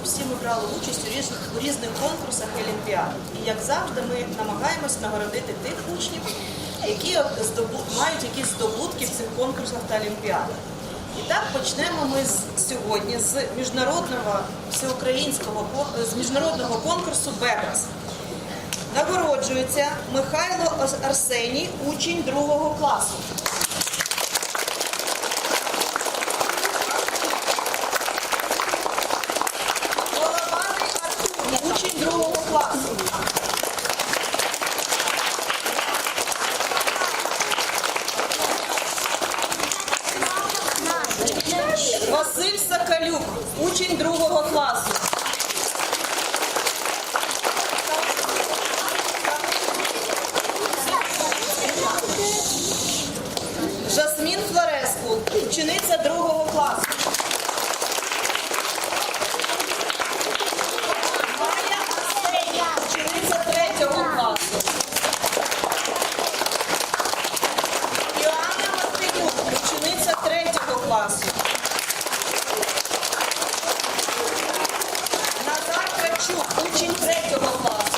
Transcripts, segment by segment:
року всі ми брали участь у різних, у різних конкурсах і олімпіадах. І як завжди, ми намагаємось нагородити тих учнів, які мають якісь здобутки в цих конкурсах та олімпіадах. І так почнемо ми сьогодні з міжнародного всеукраїнського з міжнародного конкурсу Бебрас. Нагороджується Михайло Арсеній, учень другого класу. Голований Артур, учень другого класу. Василь Соколюк, учень другого класу. Жасмін Флореску, учениця другого класу. Арсенія, учениця третього класу. Іоанна Мартинюк, учениця третього класу. Назар Качук, учень третього класу.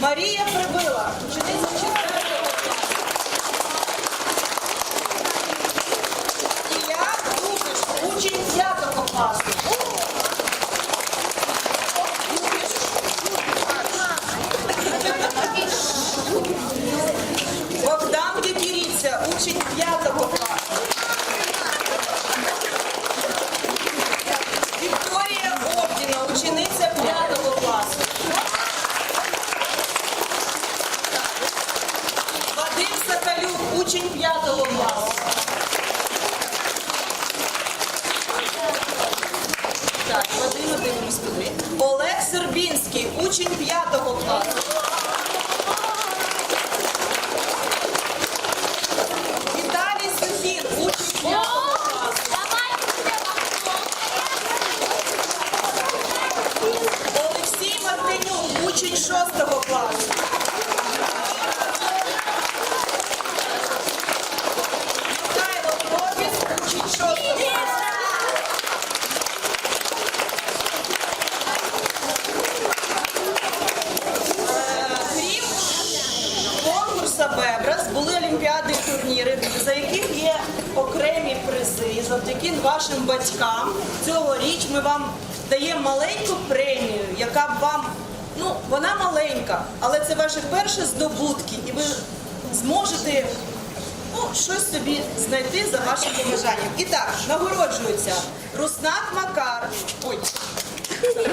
Марія Прибила, учениця четвертого класу. Ілля Дубиш, учень п'ятого класу. Богдан Декіріця, учень п'ятого класу. Вікторія Обдіна, учениця п'ятого класу. Вадим Соколюк, учень п'ятого класу. Так, Вадима дивимось туди. Олег Сербінський, учень п'ятого класу. Віталій Сухін, учень п'ятого класу. Олексій Мартинюк, учень шостого класу. Михайло Пробіс, учень шостого класу. Крім конкурса Бебрас були олімпіади і турніри, за яких є окремі призи. Завдяки вашим батькам цьогоріч ми вам даємо маленьку премію, яка б вам, ну вона маленька, але це ваші перші здобутки, і ви зможете ну, щось собі знайти за вашим побажанням. І так, нагороджується Руснак Макар. Ой,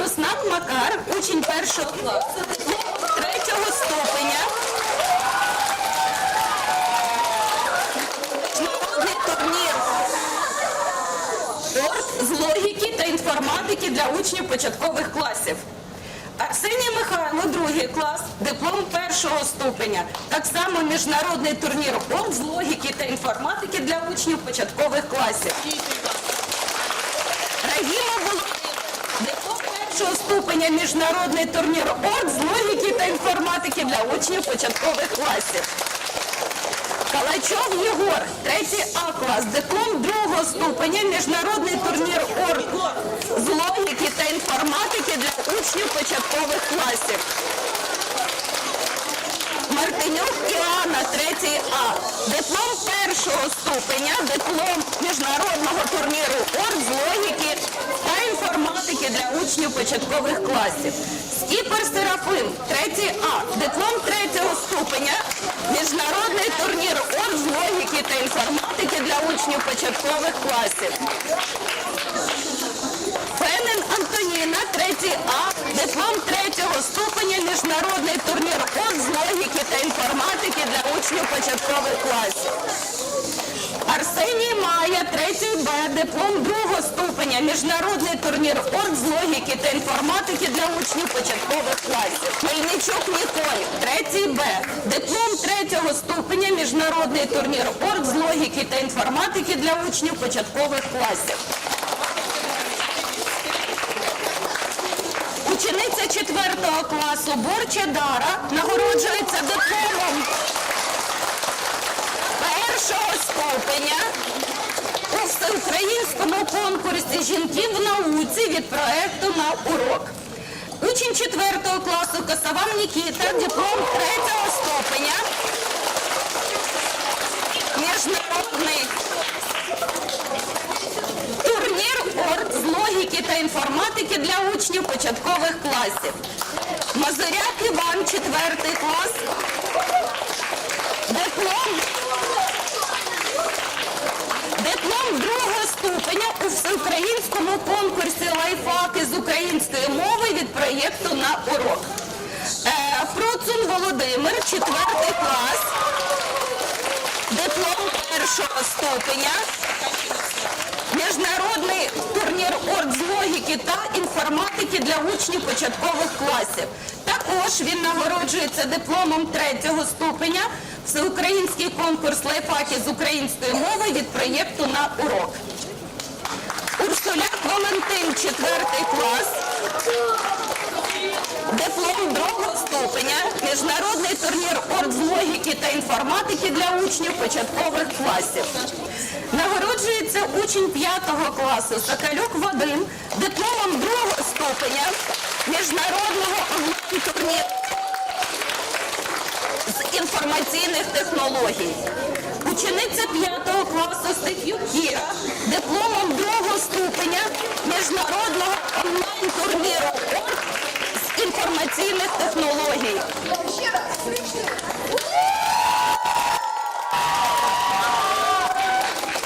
Руснак Макар, учень першого класу, третього ступеня. Міжнародний турнір «Орг» з логіки та інформатики для учнів початкових класів. Арсеній Михайло, другий клас, диплом першого ступеня. Так само міжнародний турнір «Орг» з логіки та інформатики для учнів початкових класів. Рагіма диплом першого ступеня міжнародний турнір ОРГ з логіки та інформатики для учнів початкових класів. Калачов Єгор, третій А клас, диплом другого ступеня міжнародний турнір ОРГ з логіки та інформатики для учнів початкових класів. Мартинюк Іоанна, третій А. Диплом першого ступеня, диплом міжнародного турніру ОРГ з логіки та інформатики для учнів початкових класів. Скіпер Серафим, третій А. Диплом третього ступеня, міжнародний турнір ОРГ з логіки та інформатики для учнів початкових класів. Фенен Антоніна, третій А, диплом третього ступеня, міжнародний турнір ОД з логіки та інформатики для учнів початкових класів. Майя, третій Б, диплом другого ступеня, міжнародний турнір ОРГ з логіки та інформатики для учнів початкових класів. Мельничук Ніколь, третій Б, диплом третього ступеня, міжнародний турнір ОРГ з логіки та інформатики для учнів початкових класів. Учениця 4 класу Борча Дара нагороджується дипломом першого ступеня всеукраїнському конкурсі жінки в науці від проекту на урок. Учень 4 класу Косован Нікіта, диплом 3 ступеня. Міжнародний турнір ОРД з логіки та інформатики для учнів початкових класів. Мазуряк Іван, 4 клас. Диплом другого ступеня у всеукраїнському конкурсі лайфхаки з української мови від проєкту на урок. Е, Процун Володимир, 4 клас. Диплом першого ступеня. Міжнародний турнір ОРД з логіки та інформатики для учнів початкових класів. Також він нагороджується дипломом третього ступеня Всеукраїнський конкурс лайфхаки з української мови від проєкту на урок. Валентин, 4 клас. Диплом другого ступеня, міжнародний турнір ОРД з логіки та інформатики для учнів початкових класів. Нагороджується учень 5 класу Соколюк Вадим дипломом другого ступеня міжнародного онлайн-турніру з інформаційних технологій. Учениця 5 класу Стефюк Кіра дипломом другого ступеня міжнародного онлайн-турніру ОРД з інформаційних технологій.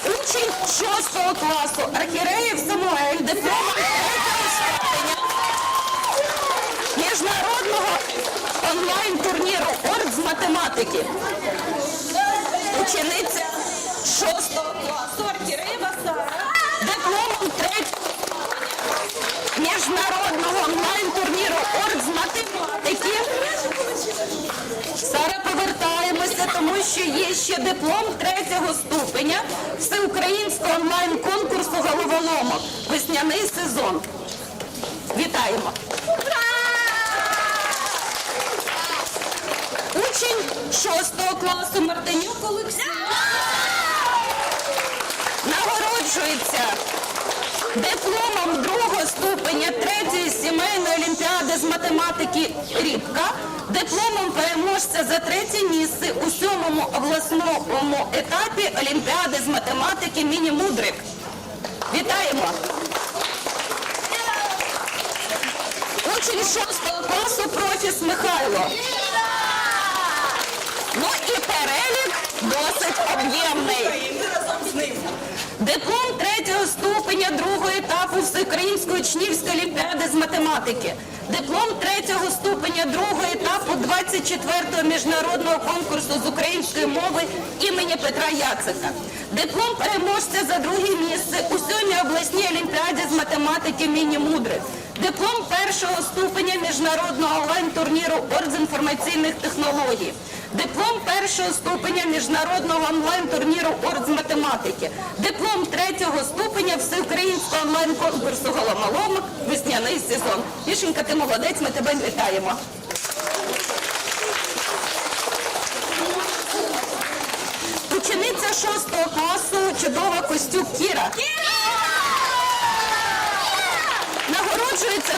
Учень 6 класу Архіреєв Самуель дипломом 3 ступеня міжнародного онлайн-турніру ОРД з математики. Учениця 6 класу Архіреєва Сара дипломом 3 міжнародного онлайн-турніру ОРД з математики. Сара повертаємося, тому що є ще диплом третього ступеня всеукраїнського онлайн-конкурсу головоломок. Весняний сезон. Вітаємо! 6 класу Мартинюк Олексій нагороджується дипломом другого ступеня третьої сімейної олімпіади з математики Рібка, дипломом переможця за третє місце у сьомому обласному етапі Олімпіади з математики Міні-Мудрик. Вітаємо! Учень 6 класу Профіс Михайло. Ну і перелік досить об'ємний. Диплом третього ступеня другого етапу Всеукраїнської учнівської олімпіади з математики. Диплом третього ступеня другого етапу 24-го міжнародного конкурсу з української мови імені Петра Яцика. Диплом переможця за друге місце у сьомій обласній олімпіаді з математики Міні-Мудри. Диплом першого ступеня міжнародного онлайн-турніру ОРД з інформаційних технологій. Диплом першого ступеня міжнародного онлайн-турніру ОРД з математики. Диплом третього ступеня всеукраїнського онлайн-конкурсу головоломок весняний сезон. Мішенька, ти молодець, ми тебе вітаємо. Учениця 6 класу чудова Костюк Кіра. Нагороджується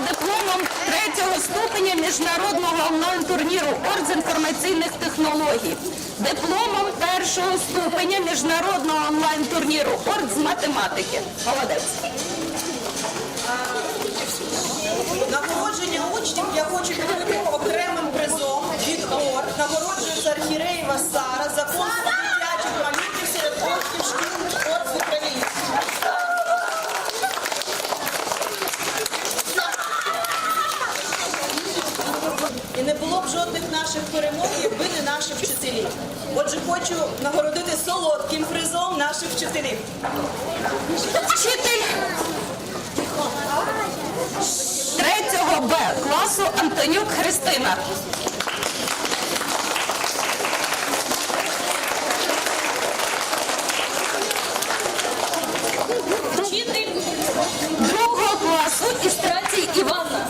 дипломом третього ступеня міжнародного онлайн-турніру ОРД з інформаційних технологій. Дипломом першого ступеня міжнародного онлайн-турніру ОРД з математики. Молодець. Наші. Отже, хочу нагородити солодким призом наших вчителів. Вчитель 3 Б класу Антонюк Христина. Вчитель другого класу Істрацій Іванна.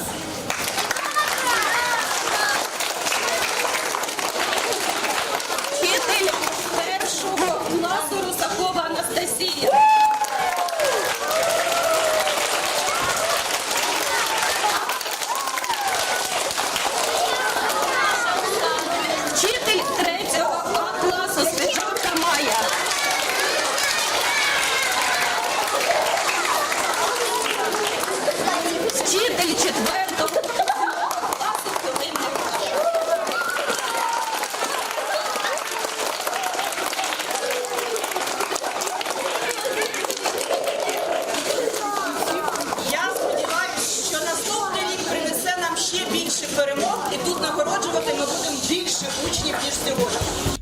Ще більше перемог, і тут нагороджувати ми будемо більше учнів, ніж сьогодні.